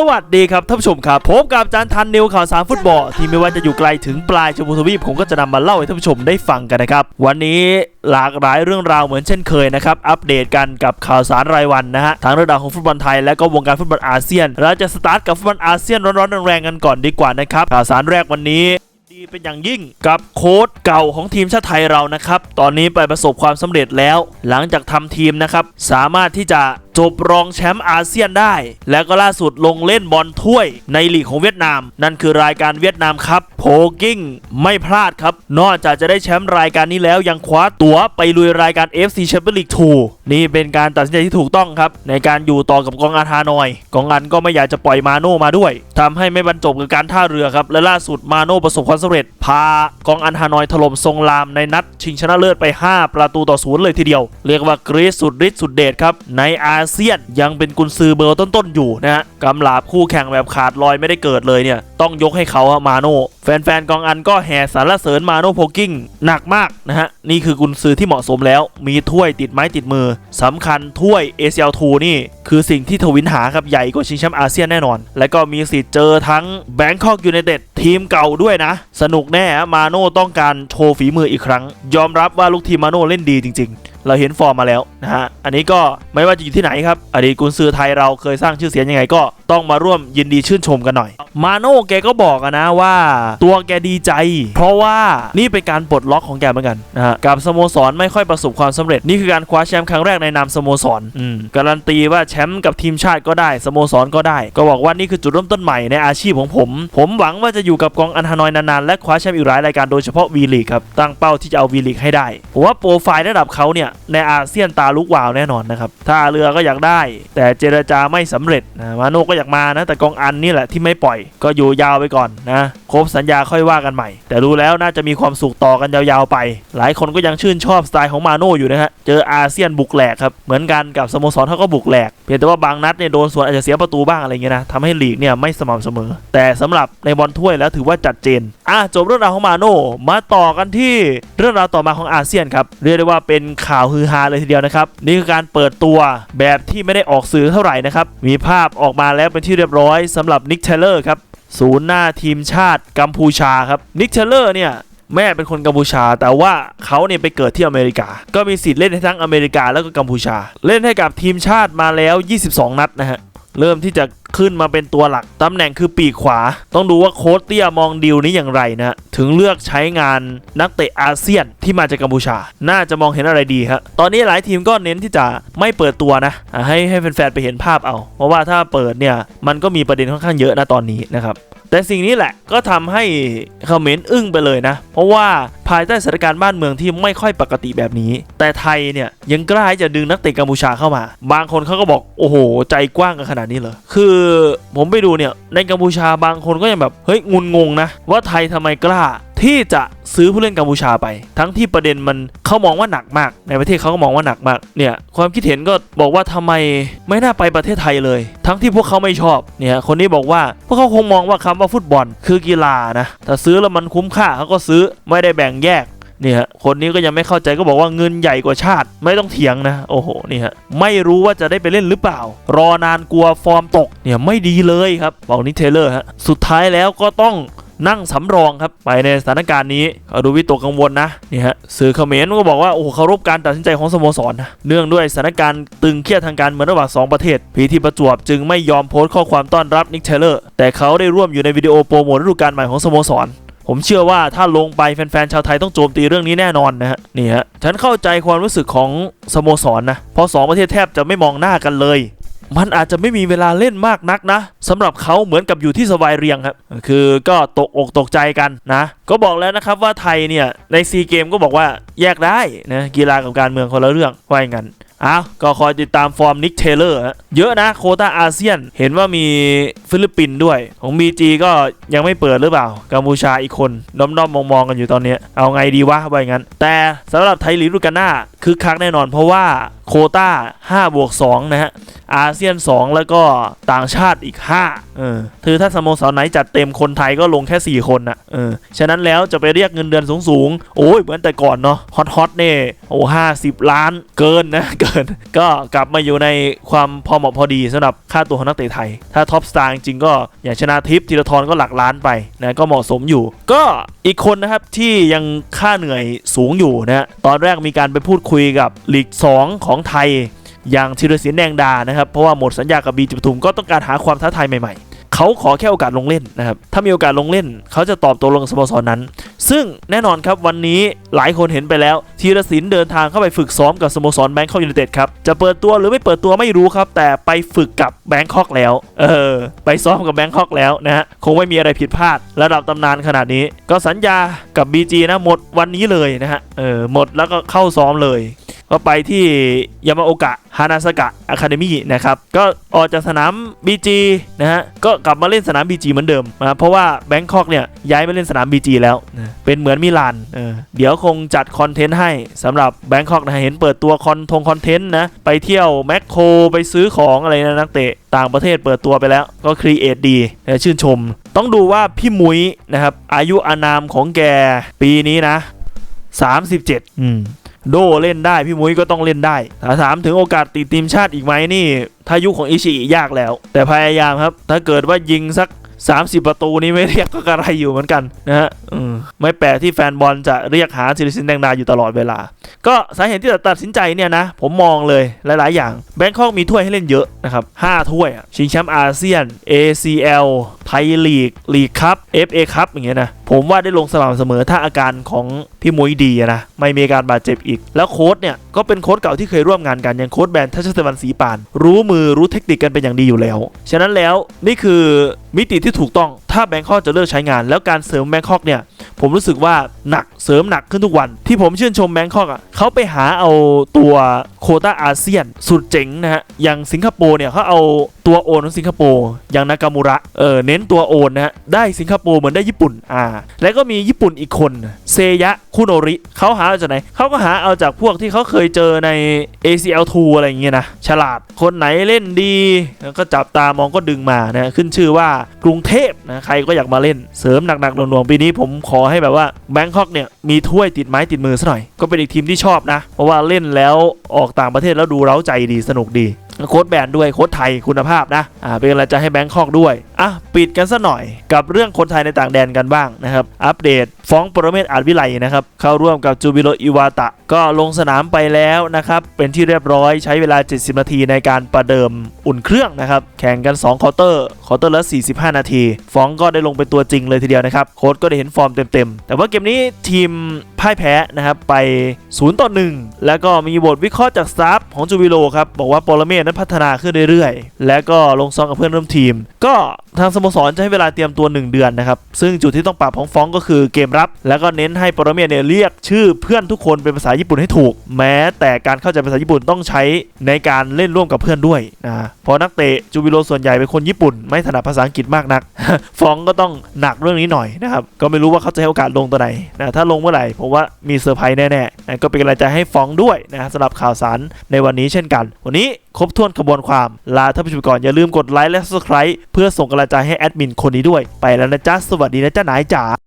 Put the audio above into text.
สวัสดีครับท่านผู้ชมครับพบกับอาจารย์ทันนิวข่าวสารฟุตบอลที่ไม่ว่าจะอยู่ไกลถึงปลายชมพูทวีปผมก็จะนำมาเล่าให้ท่านผู้ชมได้ฟังกันนะครับ วันนี้หลากหลายเรื่องราวเหมือนเช่นเคยนะครับ อัปเดตกันกับข่าวสารรายวันนะฮะทั้งเรื่องราวของฟุตบอลไทยและก็วงการฟุตบอลอาเซียนเราจะสตาร์ทกับฟุตบอลอาเซียนร้อนๆแรงๆกันก่อนดีกว่านะครับข่าวสารแรกวันนี้ดีเป็นอย่างยิ่งกับโค้ชเก่าของทีมชาติไทยเรานะครับ ตอนนี้ไปประสบความสำเร็จแล้ว หลังจากทำทีมนะครับ สามารถที่จะ จบรองแชมป์อาเซียนได้ แล้วก็ล่าสุดลงเล่นบอลถ้วยในลีกของเวียดนาม นั่นคือรายการเวียดนามครับโพกิ้งไม่พลาดครับ นอกจากจะได้แชมป์รายการนี้แล้วยังคว้าตั๋วไปลุยรายการ FC Champions League 2นี่เป็นการตัดสินใจที่ถูกต้องครับ ในการอยู่ต่อกับกองอาทานอย กองอันก็ไม่อยากจะปล่อยมาโน่มาด้วยทำให้ไม่บรรจบกับการท่าเรือครับและล่าสุดมาโน่ประสบความสำเร็จ พากองอันฮานอยถล่มทรงลามในนัดชิงชนะเลิศไป 5 ประตูต่อศูนย์เลยทีเดียว เรียกว่ากรีซสุดฤทธิ์สุดเดชครับในอาเซียน ยังเป็นกุนซือเบอร์ต้นๆอยู่นะฮะกำลาบคู่แข่งแบบขาดลอยไม่ได้เกิดเลยเนี่ยต้องยกให้เขาอะมาโน่แฟนๆกองอันก็แห่สรรเสริญมาโน่โพกิ้งหนักมากนะฮะนี่คือกุนซือที่เหมาะสมแล้ว มีถ้วยติดไม้ติดมือสำคัญถ้วย ACL 2นี่ คือสิ่งที่ทวินหาครับใหญ่กว่าชิงแชมป์อาเซียนแน่นอน และก็มีสิทธิ์เจอทั้งแบงคอกยูไนเต็ดทีมเก่าด้วยนะ สนุกแน่มาโน่ต้องการโชว์ฝีมืออีกครั้ง ยอมรับว่าลูกทีมมาโน่เล่นดีจริง ๆ เราเห็นฟอร์มมาแล้วนะฮะอันนี้ก็ไม่ว่าจะอยู่ที่ไหนครับอดีตกุนซือไทยเราเคยสร้างชื่อเสียงยังไงก็ต้องมาร่วมยินดีชื่นชมกันหน่อย มาโน่แกก็บอกอะนะว่า ตัวแกดีใจ เพราะว่านี่เป็นการปลดล็อกของแกเหมือนกันนะฮะกับสโมสรไม่ค่อยประสบความสำเร็จนี่คือการคว้าแชมป์ครั้งแรกในนามสโมสรอืมการันตีว่าแชมป์กับทีมชาติก็ได้สโมสรก็ได้ ก็บอกว่านี่คือจุดเริ่มต้นใหม่ในอาชีพของผม ผมหวังว่าจะอยู่กับกองอันฮานอยนานๆและคว้าแชมป์อีกหลายรายการโดยเฉพาะวีลีกครับตั้งเป้าที่จะเอาวีลีกให้ได้ผมว่าโปรไฟล์ระดับเขาเนี่ยในอาเซียนตาลุกวาวแน่นอนนะครับท่าเรือก็อยากได้ แต่เจรจาไม่สำเร็จนะมาโนก็อยากมานะแต่กองอันนี่แหละที่ไม่ปล่อยก็อยู่ยาวไปก่อนนะครบสัญญาค่อยว่ากันใหม่ แต่รู้แล้วน่าจะมีความสุขต่อกันยาวๆไป หลายคนก็ยังชื่นชอบสไตล์ของมาโนอยู่นะฮะเจออาเซียนบุกแหลกครับเหมือนกันกับสโมสรเขาก็บุกแหลกเพียงแต่ว่าบางนัดเนี่ยโดนสวนอาจจะเสียประตูบ้างอะไรเงี้ยนะทำให้ลีกเนี่ยไม่สม่ำเสมอ แต่สำหรับในบอลถ้วยแล้วถือว่าจัดเจนอะจบเรื่องราวของมาโนมาต่อกันที่เรื่องราวต่อมาของอาเซียนครับเรียกได้ว่าเป็นข่าวาวฮือฮาเลยทีเดียวนะครับ นี่คือการเปิดตัวแบบที่ไม่ได้ออกสื่อเท่าไหร่นะครับ มีภาพออกมาแล้วเป็นที่เรียบร้อยสำหรับนิกเทเลอร์ครับศูนย์หน้าทีมชาติกัมพูชาครับนิกเทเลอร์เนี่ยแม่เป็นคนกัมพูชา แต่ว่าเขาเนี่ยไปเกิดที่อเมริกา ก็มีสิทธิ์เล่นให้ทั้งอเมริกาแล้วก็กัมพูชา เล่นให้กับทีมชาติมาแล้ว 22 นัดนะฮะเริ่มที่จะ ขึ้นมาเป็นตัวหลัก ตำแหน่งคือปีกขวา ต้องดูว่าโค้ชเตี้ยมองดีลนี้อย่างไรนะถึงเลือกใช้งานนักเตะอาเซียนที่มาจากกัมพูชา น่าจะมองเห็นอะไรดีฮะตอนนี้หลายทีมก็เน้นที่จะไม่เปิดตัวนะอะให้ให้แฟนๆไปเห็นภาพเอา เพราะว่าถ้าเปิดเนี่ยมันก็มีประเด็นค่อนข้างเยอะนะตอนนี้นะครับ แต่สิ่งนี้แหละก็ทำให้เขมรอึ้งไปเลยนะ เพราะว่าภายใต้สถานการณ์บ้านเมืองที่ไม่ค่อยปกติแบบนี้ แต่ไทยเนี่ยยังกล้าจะดึงนักเตะกัมพูชาเข้ามา บางคนเขาก็บอกโอ้โห ใจกว้างกันขนาดนี้เลยคือผมไปดูเนี่ยในกัมพูชาบางคนก็ยังแบบเฮ้ยงุนงงนะว่าไทยทำไมกล้า ที่จะซื้อผู้เล่นกัมพูชาไป ทั้งที่ประเด็นมันเขามองว่าหนักมาก ในประเทศเขาก็มองว่าหนักมากเนี่ยความคิดเห็นก็บอกว่าทำไมไม่น่าไปประเทศไทยเลย ทั้งที่พวกเขาไม่ชอบเนี่ยคนนี้บอกว่าพวกเขาคงมองว่าคำว่าฟุตบอลคือกีฬานะแต่ซื้อแล้วมันคุ้มค่าเขาก็ซื้อไม่ได้แบ่งแยกเนี่ยฮะคนนี้ก็ยังไม่เข้าใจก็บอกว่าเงินใหญ่กว่าชาติไม่ต้องเถียงนะ โอ้โหนี่ฮะไม่รู้ว่าจะได้ไปเล่นหรือเปล่า รอนานกลัวฟอร์มตกเนี่ยไม่ดีเลยครับบอกนิเทเลอร์ฮะสุดท้ายแล้วก็ต้อง นั่งสำรองครับไปในสถานการณ์นี้ก็ดูวิตกกังวลนะนี่ฮะสื่อเขมรก็บอกว่าโอ้เคารพการตัดสินใจของสโมสรนะเนื่องด้วยสถานการณ์ตึงเครียดทางการเมืองระหว่างสองประเทศพีทีประจวบจึงไม่ยอมโพสต์ข้อความต้อนรับนิกเทเลอร์แต่เขาได้ร่วมอยู่ในวิดีโอโปรโมทฤดูกาลใหม่ของสโมสรผมเชื่อว่าถ้าลงไปแฟนๆชาวไทยต้องโจมตีเรื่องนี้แน่นอนนะฮะนี่ฮะฉันเข้าใจความรู้สึกของสโมสรนะเพราะสองประเทศแทบจะไม่มองหน้ากันเลย มันอาจจะไม่มีเวลาเล่นมากนักนะสำหรับเขาเหมือนกับอยู่ที่สบายเรียงครับคือก็ตกอกตกใจกันนะ ก็บอกแล้วนะครับว่าไทยเนี่ยในซีเกมก็บอกว่าแยกได้นะกีฬากับการเมืองคนละเรื่องว่าอย่างนั้นอ้าวก็คอยติดตามฟอร์มนิกเทเลอร์เยอะนะโคต้าอาเซียน เห็นว่ามีฟิลิปปินส์ด้วย ของ BG ก็ยังไม่เปิดหรือเปล่า กัมพูชาอีกคนด้อมๆมองๆกันอยู่ตอนนี้ เอาไงดีวะว่าอย่างนั้น แต่สำหรับไทยลีกลูกาน่าคือคักแน่นอนเพราะว่า โควต้า5บวก2นะฮะอาเซียน 2 แล้วก็ต่างชาติอีก5เออคือถ้าสโมสรไหนจัดเต็มคนไทยก็ลงแค่ 4 คนนะเออฉะนั้นแล้วจะไปเรียกเงินเดือนสูงๆ โอ้ยเหมือนแต่ก่อนเนาะฮอตฮอตเน่โอ้ห้าสิบล้านเกินนะเกิกิน ก็กลับมาอยู่ในความพอเหมาะพอดีสำหรับค่าตัวของนักเตะไทย ถ้าท็อปสตาร์จริงๆก็อย่างชนะทิพย์ธีรทรก็หลักล้านไปนะก็เหมาะสมอยู่ ก็อีกคนนะครับที่ยังค่าเหนื่อยสูงอยู่นะตอนแรกมีการไปพูดคุยกับลีก2ของไทย อย่างธีรศิลป์แดงดานะครับ เพราะว่าหมดสัญญากับบีจิปทุมก็ต้องการหาความท้าทายใหม่ๆ เขาขอแค่โอกาสลงเล่นนะครับ ถ้ามีโอกาสลงเล่น เขาจะตอบตัวลงสโมสรนั้น ซึ่งแน่นอนครับวันนี้หลายคนเห็นไปแล้วธีรศิลป์เดินทางเข้าไปฝึกซ้อมกับสโมสรแบงคอกยูไนเต็ดครับ จะเปิดตัวหรือไม่เปิดตัวไม่รู้ครับ แต่ไปฝึกกับแบงคอกแล้ว เออ ไปซ้อมกับแบงคอกแล้วนะฮะ คงไม่มีอะไรผิดพลาด ระดับตำนานขนาดนี้ ก็สัญญากับ BG นะหมดวันนี้เลยนะฮะ เออ หมดแล้วก็เข้าซ้อมเลย ก็ไปที่ยามาโอกะฮานาสกะอะคาเดมี่นะครับ ก็ออกจากสนาม BG นะฮะ ก็กลับมาเล่นสนาม BG เหมือนเดิมนะเพราะว่าแบงคอกเนี่ย ย้ายไปเล่นสนาม BG แล้ว เป็นเหมือนมิลานเออเดี๋ยวคงจัดคอนเทนต์ให้สำหรับแบงคอกนะเห็นเปิดตัวคอนทงคอนเทนต์นะ ไปเที่ยวแมคโครไปซื้อของอะไรนะนักเตะต่างประเทศเปิดตัวไปแล้วก็ครีเอทดีนะชื่นชม ต้องดูว่าพี่มุ้ยนะครับอายุอานามของแกปีนี้นะ 37 อืม โดเล่นได้พี่มุ้ยก็ต้องเล่นได้ถาถามถึงโอกาสติดทีมชาติอีกไหมนี่ ถ้ายุคของอิชิยากแล้ว แต่พยายามครับ ถ้าเกิดว่ายิงสัก 30 ประตูนี้ไม่เรียกก็กระไรอยู่เหมือนกันนะฮะมไม่แปลกที่แฟนบอลจะเรียกหาศิริสินแดงดาอยู่ตลอดเวลา ก็สาเหตุที่ตัดสินใจเนี่ยนะ ผมมองเลยหลาย ๆ อย่างแบงคอกมีถ้วยให้เล่นเยอะนะครับ5ถ้วยชิงแชมป์อาเซียน ACL ไทยลีกลีกคัพ FA คัพอย่างเงี้ยนะ ผมว่าได้ลงสม่ำเสมอถ้าอาการของพี่มุ้ยดีนะไม่มีการบาดเจ็บอีก แล้วโค้ชเนี่ยก็เป็นโค้ชเก่าที่เคยร่วมงานกันอย่างโค้ชแบรนด์ทัชเตวันศรีปาน รู้มือรู้เทคนิคกันเป็นอย่างดีอยู่แล้ว ฉะนั้นแล้วนี่คือมิติที่ถูกต้องถ้าแบงคอกจะเลิกใช้งาน แล้วการเสริมแบงคอกเนี่ยผมรู้สึกว่าหนักเสริมหนักขึ้นทุกวัน ที่ผมชื่นชมแบงคอกอะเขาไปหาเอาตัวโคต้าอาเซียน สุดเจ๋งนะฮะอย่างสิงคโปร์เนี่ยเขาเอา ตัวโอนของสิงคโปร์อย่างนากามูระเออเน้นตัวโอนนะฮะได้สิงคโปร์เหมือนได้ญี่ปุ่นอ่าแล้วก็มีญี่ปุ่นอีกคนเซยะคุโนริเขาหาเอาจากไหนเขาก็หาเอาจากพวกที่เขาเคยเจอใน ACL2 อะไรอย่างเงี้ยนะ ฉลาดคนไหนเล่นดีแล้วก็จับตามองก็ดึงมานะขึ้นชื่อว่ากรุงเทพนะใครก็อยากมาเล่นเสริมหนักๆหน่วงๆปีนี้ผมขอให้แบบว่าแบงคอกเนี่ย มีถ้วยติดไม้ติดมือซะหน่อย ก็เป็นอีกทีมที่ชอบนะ เพราะว่าเล่นแล้วออกต่างประเทศแล้วดูเร้าใจดีสนุกดี โค้ดแบนด้วยโค้ดไทยคุณภาพนะอ่าเป็นอะไรจะให้แบงคอกด้วย อะปิดกันซะหน่อยกับเรื่องคนไทยในต่างแดนกันบ้างนะครับ อัปเดตฟ้องปรเมศอาจวิไลนะครับ เข้าร่วมกับจูบิโรอิวาตะ ก็ลงสนามไปแล้วนะครับ เป็นที่เรียบร้อยใช้เวลา 70 นาทีในการประเดิมอุ่นเครื่องนะครับ แข่งกัน 2 คอร์เตอร์ คอร์เตอร์ละ 45 นาที ฟ้องก็ได้ลงเป็นตัวจริงเลยทีเดียวนะครับ โค้ดก็ได้เห็นฟอร์มเต็มๆ แต่ว่าเกมนี้ทีมพ่ายแพ้นะครับไป 0 ต่อ 1 แล้วก็มีบทวิเคราะห์จากสตาฟของจูบิโรครับบอกว่าปรเมศนั้นพัฒนาขึ้นเรื่อยๆ และก็ลงซ้อมกับเพื่อนร่วมทีม ก็ทางสโมสรจะให้เวลาเตรียมตัว 1 เดือนนะครับ ซึ่งจุดที่ต้องปรับของฟ้องก็คือเกมรับ แล้วก็เน้นให้ปรเมศเนี่ยเรียกชื่อเพื่อนทุกคนเป็นภาษาญี่ปุ่นให้ถูก แม้แต่การเข้าใจภาษาญี่ปุ่นต้องใช้ในการเล่นร่วมกับเพื่อนด้วยนะเพราะนักเตะจูบิโรส่วนใหญ่เป็นคนญี่ปุ่น ไม่ถนัดภาษาอังกฤษมากนัก ฟ้องก็ต้องหนักเรื่องนี้หน่อยนะครับก็ไม่รู้ว่าเขาจะให้โอกาสลงตัวไหนนะถ้าลงเมื่อไหร่ผมว่ามีเซอร์ไพรส์แน่ๆนะก็เป็นกำลังใจให้ฟ้องด้วยนะสำหรับข่าวสารในวันนี้เช่นกัน วันนี้ครบถ้วนกระบวนความลาท่านผู้ชมก่อนอย่าลืมกดไลค์และ subscribe เพื่อส่งกำลังใจให้แอดมินคนนี้ด้วย ไปแล้วนะจ๊ะ สวัสดีนะจ๊ะนายจ๋า